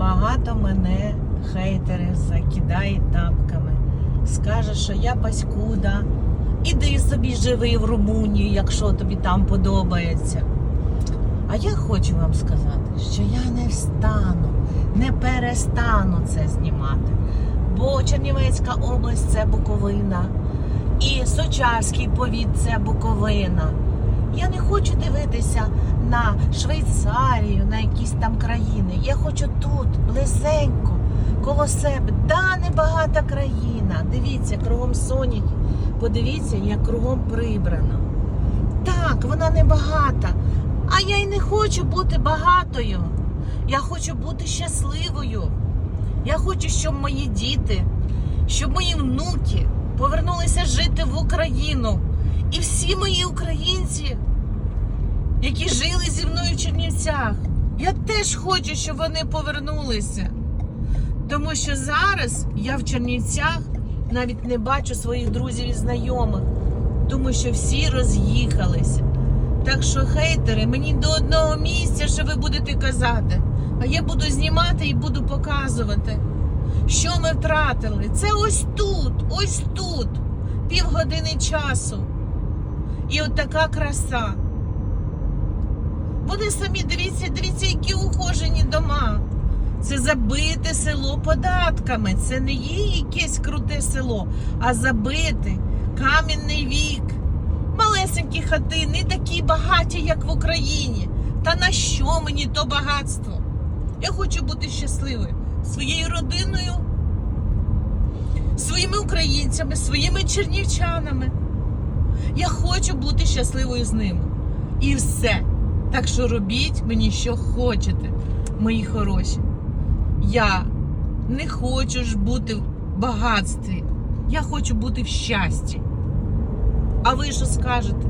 багато мене хейтери закидають тапками. Скаже, що я паскуда. Іди собі живи в Румунію, якщо тобі там подобається. А я хочу вам сказати, що я не встану, не перестану це знімати. Бо Чернівецька область це Буковина, і Сочарський повіт це Буковина. Я не хочу дивитися на Швейцарію, на якісь там країни. Я хочу тут, близенько, коло себе. Да, небагата країна. Дивіться, кругом сонять. Подивіться, як кругом прибрано. Так, вона небагата. А я й не хочу бути багатою. Я хочу бути щасливою. Я хочу, щоб мої діти, щоб мої внуки повернулися жити в Україну. І всі мої українці, які жили зі мною в Чернівцях, я теж хочу, щоб вони повернулися. Тому що зараз я в Чернівцях навіть не бачу своїх друзів і знайомих, тому що всі роз'їхалися. Так що, хейтери, мені до одного місця, що ви будете казати. А я буду знімати і буду показувати, що ми втратили. Це ось тут, ось тут, півгодини часу. І от така краса. Вони самі дивіться, дивіться, які ухожені дома. Це забите село податками. Це не є якесь круте село, а забите кам'яний вік. Малесенькі хати, не такі багаті, як в Україні. Та на що мені то багатство? Я хочу бути щасливою своєю родиною, своїми українцями, своїми чернівчанами. Я хочу бути щасливою з ними. І все. Так що робіть мені, що хочете, мої хороші. Я не хочу ж бути в багатстві. Я хочу бути в щасті. А ви що скажете?